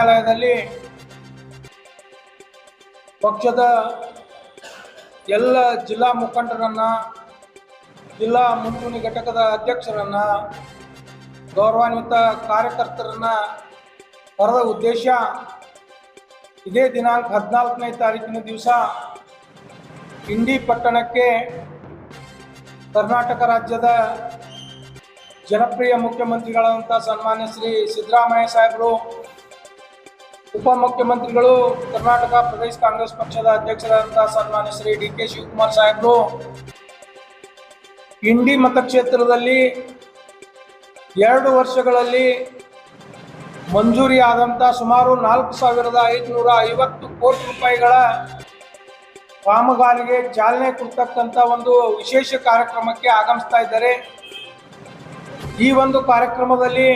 ಸಮಯದಲ್ಲಿ ಪಕ್ಷದ ಎಲ್ಲ ಜಿಲ್ಲಾ ಮುಖಂಡರನ್ನ, ಜಿಲ್ಲಾ ಮುಂಚೂಣಿ ಘಟಕದ ಅಧ್ಯಕ್ಷರನ್ನ, ಗೌರವಾನ್ವಿತ ಕಾರ್ಯಕರ್ತರನ್ನ ಕರೆದ ಉದ್ದೇಶ ಇದೇ ದಿನಾಂಕ ಹದಿನಾಲ್ಕನೇ ತಾರೀಕಿನ ದಿವಸ ಇಂಡಿ ಪಟ್ಟಣಕ್ಕೆ ಕರ್ನಾಟಕ ರಾಜ್ಯದ ಜನಪ್ರಿಯ ಮುಖ್ಯಮಂತ್ರಿಗಳಾದಂಥ ಸನ್ಮಾನ್ಯ ಶ್ರೀ ಸಿದ್ದರಾಮಯ್ಯ ಸಾಹೇಬರು ಉಪಮುಖ್ಯಮಂತ್ರಿಗಳು, ಕರ್ನಾಟಕ ಪ್ರದೇಶ ಕಾಂಗ್ರೆಸ್ ಪಕ್ಷದ ಅಧ್ಯಕ್ಷರಾದಂತಹ ಸನ್ಮಾನ್ಯ ಶ್ರೀ ಡಿ ಕೆ ಶಿವಕುಮಾರ್ ಸಾಹೇಬರು, ಇಂಡಿ ಮತಕ್ಷೇತ್ರದಲ್ಲಿ ಎರಡು ವರ್ಷಗಳಲ್ಲಿ ಮಂಜೂರಿ ಆದಂಥ ಸುಮಾರು ನಾಲ್ಕು ಸಾವಿರದ ಐದುನೂರ ಐವತ್ತು ಕೋಟಿ ರೂಪಾಯಿಗಳ ಕಾಮಗಾರಿಗೆ ಚಾಲನೆ ಕೊಡ್ತಕ್ಕಂಥ ಒಂದು ವಿಶೇಷ ಕಾರ್ಯಕ್ರಮಕ್ಕೆ ಆಗಮಿಸ್ತಾ ಇದ್ದಾರೆ. ಈ ಒಂದು ಕಾರ್ಯಕ್ರಮದಲ್ಲಿ